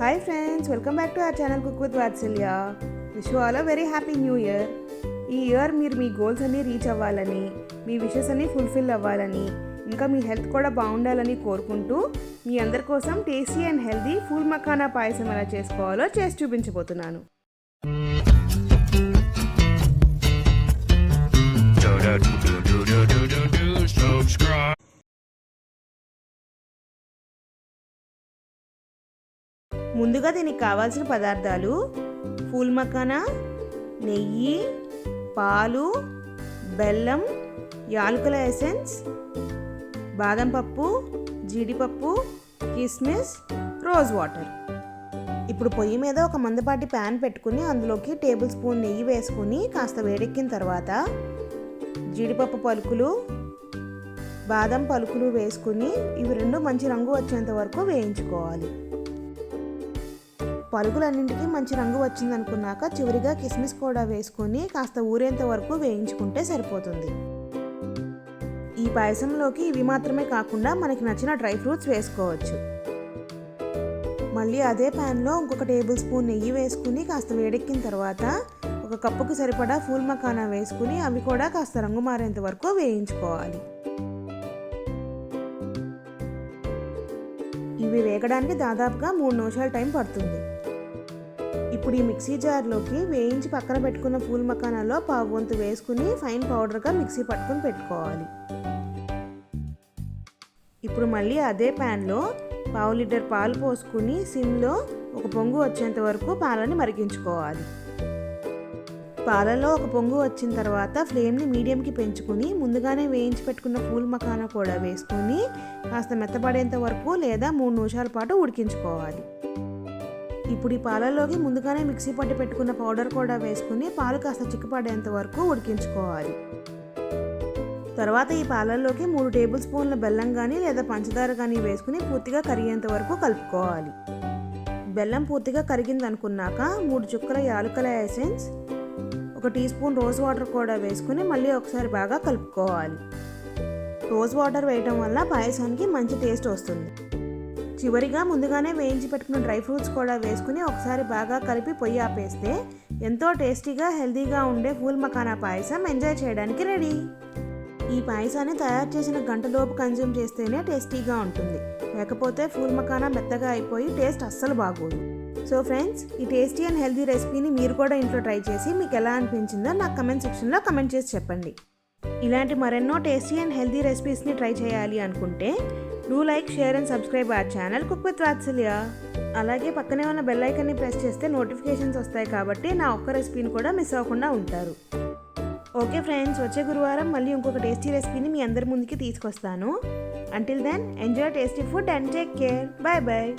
Hi friends welcome back to our channel cook with Vatsalya wish all a very happy new year ఈ year మీరు మీ goals అన్నీ reach అవ్వాలని మీ wishes అన్నీ fulfil అవ్వాలని ఇంకా మీ హెల్త్ కూడా బాగుండాలని కోరుకుంటూ మీ అందరి కోసం tasty and healthy phool makhana payasam ఎలా చేసుకోవాలో చేసి చూపించబోతున్నాను. ముందుగా దీనికి కావాల్సిన పదార్థాలు ఫూల్ మకానా నెయ్యి పాలు బెల్లం యాలకుల ఎసెన్స్ బాదం పప్పు జీడిపప్పు కిస్మిస్ రోజ్ వాటర్. ఇప్పుడు పొయ్యి మీద ఒక మందపాటి ప్యాన్ పెట్టుకుని అందులోకి టేబుల్ స్పూన్ నెయ్యి వేసుకుని కాస్త వేడెక్కిన తర్వాత జీడిపప్పు పలుకులు బాదం పలుకులు వేసుకుని ఇవి రెండు మంచి రంగు వచ్చేంత వరకు వేయించుకోవాలి. పరుగులన్నింటికీ మంచి రంగు వచ్చింది అనుకున్నాక చివరిగా కిస్మిస్ కూడా వేసుకొని కాస్త ఊరేంత వరకు వేయించుకుంటే సరిపోతుంది. ఈ పాయసంలోకి ఇవి మాత్రమే కాకుండా మనకి నచ్చిన డ్రై ఫ్రూట్స్ వేసుకోవచ్చు. మళ్ళీ అదే ప్యాన్లో ఇంకొక టేబుల్ స్పూన్ నెయ్యి వేసుకుని కాస్త వేడెక్కిన తర్వాత ఒక కప్పుకి సరిపడా ఫూల్ మకానా వేసుకుని అవి కూడా కాస్త రంగు మారేంత వరకు వేయించుకోవాలి. ఇవి వేగడానికి దాదాపుగా మూడు నిమిషాల టైం పడుతుంది. ఇప్పుడు ఈ మిక్సీ జార్లోకి వేయించి పక్కన పెట్టుకున్న పూల్ మకానాలో పావు వంతు వేసుకుని ఫైన్ పౌడర్గా మిక్సీ పట్టుకుని పెట్టుకోవాలి. ఇప్పుడు మళ్ళీ అదే ప్యాన్లో పావు లీటర్ పాలు పోసుకుని సిమ్లో ఒక పొంగు వచ్చేంత వరకు పాలని మరిగించుకోవాలి. పాలలో ఒక పొంగు వచ్చిన తర్వాత ఫ్లేమ్ని మీడియంకి పెంచుకుని ముందుగానే వేయించి పెట్టుకున్న పూల్ మకానా కూడా వేసుకొని కాస్త మెత్తపడేంత వరకు లేదా మూడు నిమిషాల పాటు ఉడికించుకోవాలి. ఇప్పుడు ఈ పాలలోకి ముందుగానే మిక్సీ పట్టి పెట్టుకున్న పౌడర్ కూడా వేసుకుని పాలు కాస్త చిక్కుపడేంత వరకు ఉడికించుకోవాలి. తర్వాత ఈ పాలల్లోకి మూడు టేబుల్ స్పూన్ల బెల్లం కానీ లేదా పంచదార కానీ వేసుకుని పూర్తిగా కరిగేంత వరకు కలుపుకోవాలి. బెల్లం పూర్తిగా కరిగింది అనుకున్నాక మూడు చుక్కల యాలకుల ఎసెన్స్ ఒక టీ స్పూన్ రోజ్ వాటర్ కూడా వేసుకుని మళ్ళీ ఒకసారి బాగా కలుపుకోవాలి. రోజ్ వాటర్ వేయటం వల్ల పాయసానికి మంచి టేస్ట్ వస్తుంది. చివరిగా ముందుగానే వేయించి పెట్టుకున్న డ్రై ఫ్రూట్స్ కూడా వేసుకుని ఒకసారి బాగా కలిపి పొయ్యి ఆపేస్తే ఎంతో టేస్టీగా హెల్తీగా ఉండే ఫూల్ మకానా పాయసం ఎంజాయ్ చేయడానికి రెడీ. ఈ పాయసాన్ని తయారు చేసిన గంటలోపు కన్జ్యూమ్ చేస్తేనే టేస్టీగా ఉంటుంది. లేకపోతే ఫూల్ మకానా మెత్తగా అయిపోయి టేస్ట్ అస్సలు బాగోదు. సో ఫ్రెండ్స్ ఈ టేస్టీ అండ్ హెల్దీ రెసిపీని మీరు కూడా ఇంట్లో ట్రై చేసి మీకు ఎలా అనిపించిందో నాకు కమెంట్ సెక్షన్లో కమెంట్ చేసి చెప్పండి. ఇలాంటి మరెన్నో టేస్టీ అండ్ హెల్దీ రెసిపీస్ని ట్రై చేయాలి అనుకుంటే do like share and subscribe our channel cook with Vatsalya అలాగే పక్కనే ఉన్న బెల్ ఐకన్ని ప్రెస్ చేస్తే నోటిఫికేషన్స్ వస్తాయి కాబట్టి నా ఒక్క రెసిపీని కూడా మిస్ అవ్వకుండా ఉంటారు. ఓకే ఫ్రెండ్స్ వచ్చే గురువారం మళ్ళీ ఇంకొక టేస్టీ రెసిపీని మీ అందరి ముందుకి తీసుకొస్తాను. Until then enjoy tasty food and take care bye bye